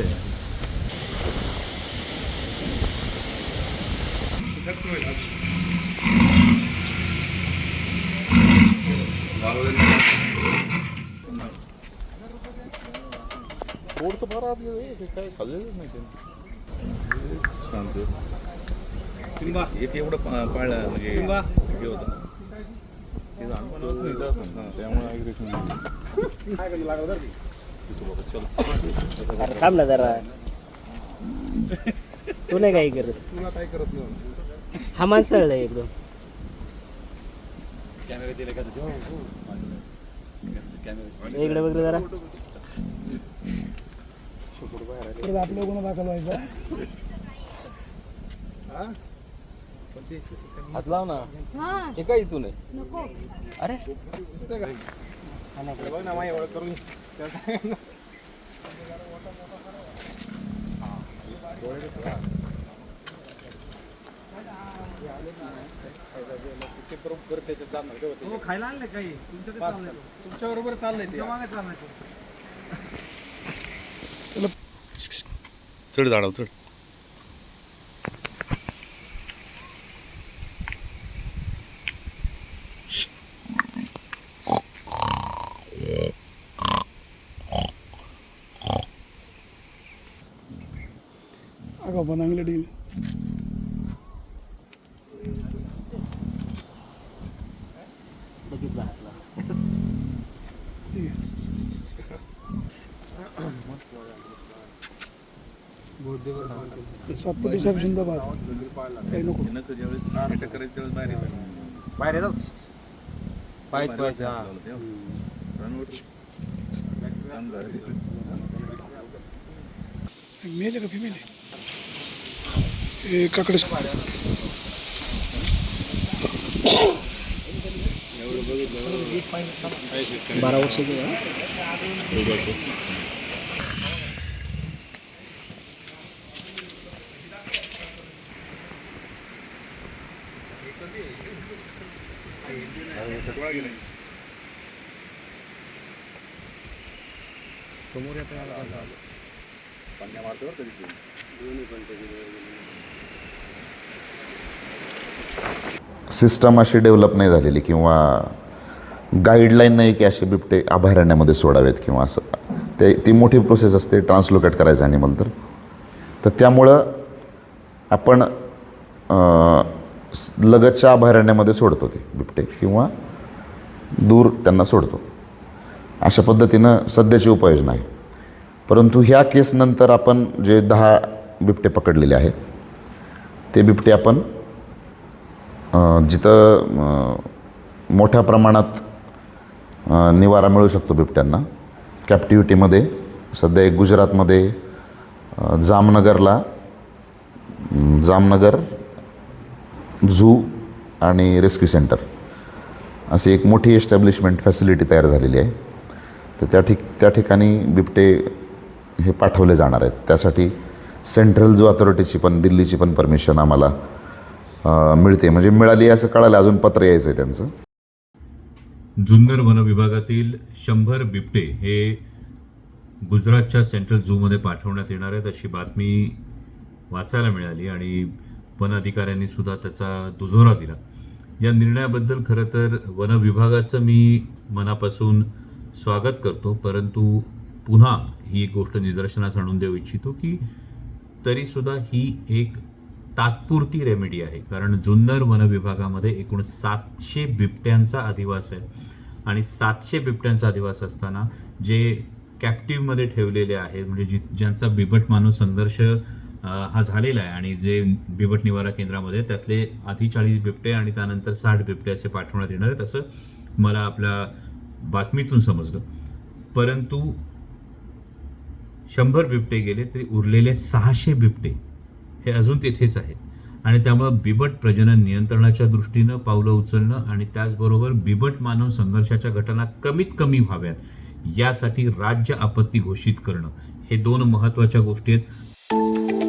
अच्छा पोट तर फार आत गेलं हे काय खाल्लेलंच नाही त्यांनी हेच शांत सिंबा एक एवढं पा- पाळलं म्हणजे सिंबा. हे होतं ते लहानपणापासून इथं असतं ना, त्यामुळे अरे थांब ना जरा. तू नाही काही करत. तुला काय करत नाही हा माणसाळला एकदम. कॅमेरा दिला का तुझ्या? कॅमेरा इकडे बघ रे जरा. परत आपल्या गुन्हा दाखल व्हायचा हात लाव ना. हा. हे काय इथून आहे? नको. अरे. दिसतंय का? हे बघ ना माझी ओळख करून बरोबर त्याच्यात जाणार हो खायला आणले काही. तुमच्याकडे चाललंय तुमच्या बरोबर चाललंय ते. मागे चाललंय चढ झाडावर चढ. पण अंगले डील बघितला हातला सातपटी साहेब जिंदाबाद काही नको बाहेर येतात पायच पायच. रनवर. मेले का फिमेल आहे? हे काकडे बारा वर्ष पाण्या मारतो बरं का तिथे. सिस्टम अशी डेव्हलप नाही झालेली किंवा गाईडलाईन नाही की असे बिबटे अभयारण्यामध्ये सोडावेत किंवा असं. ते ती मोठी प्रोसेस असते ट्रान्सलोकेट करायचं ॲनिमल तर. तर त्यामुळं आपण लगतच्या अभयारण्यामध्ये सोडतो ते बिबटे किंवा दूर त्यांना सोडतो. अशा पद्धतीनं सध्याची उपाययोजना आहे. परंतु ह्या केसनंतर आपण जे दहा बिबटे पकडलेले आहेत ते बिबटे आपण जिथं मोठ्या प्रमाणात निवारा मिळू शकतो बिबट्यांना. कॅप्टिव्हिटीमध्ये सध्या एक गुजरातमध्ये जामनगरला जामनगर झू आणि रेस्क्यू सेंटर अशी एक मोठी एस्टॅब्लिशमेंट फॅसिलिटी तयार झालेली आहे. तर त्या ठिक त्या ठिकाणी बिबटे हे पाठवले जाणार आहेत. त्यासाठी सेंट्रल झू अथॉरिटीची पण दिल्लीची पण परमिशन आम्हाला मिळते. म्हणजे मिळाली असं कळालं. अजून पत्र यायचं आहे त्यांचं. जुन्नर वन विभागातील शंभर बिबटे हे गुजरातच्या सेंट्रल झूमध्ये पाठवण्यात येणार आहेत अशी बातमी वाचायला मिळाली आणि वन अधिकाऱ्यांनी सुद्धा त्याचा दुजोरा दिला. या निर्णयाबद्दल खरं तर वन विभागाचं मी मनापासून स्वागत करतो परंतु पुन्हा ही एक गोष्ट निदर्शनास आणून देऊ इच्छितो की तरीसुद्धा ही एक तात्पुरती रेमेडी आहे. कारण जुन्नर वन विभागामध्ये एकूण सातशे बिबट्यांचा अधिवास आहे. आणि सातशे बिबट्यांचा अधिवास असताना जे कॅप्टिव्हमध्ये ठेवलेले आहेत म्हणजे जी ज्यांचा बिबट मानव संघर्ष हा झालेला आहे आणि जे बिबट निवारा केंद्रामध्ये त्यातले आधी चाळीस बिबटे आणि त्यानंतर साठ बिबटे असे पाठवण्यात येणार आहेत असं मला आपल्या बातमीतून समजलं. परंतु शंभर बिबटे गेले तरी उरलेले सहाशे बिबटे हे अजून तिथेच आहेत. आणि त्यामुळं बिबट प्रजनन नियंत्रणाच्या दृष्टीनं पावलं उचलणं आणि त्याचबरोबर बिबट मानव संघर्षाच्या घटना कमीत कमी व्हाव्यात यासाठी राज्य आपत्ती घोषित करणं हे दोन महत्त्वाच्या गोष्टी आहेत.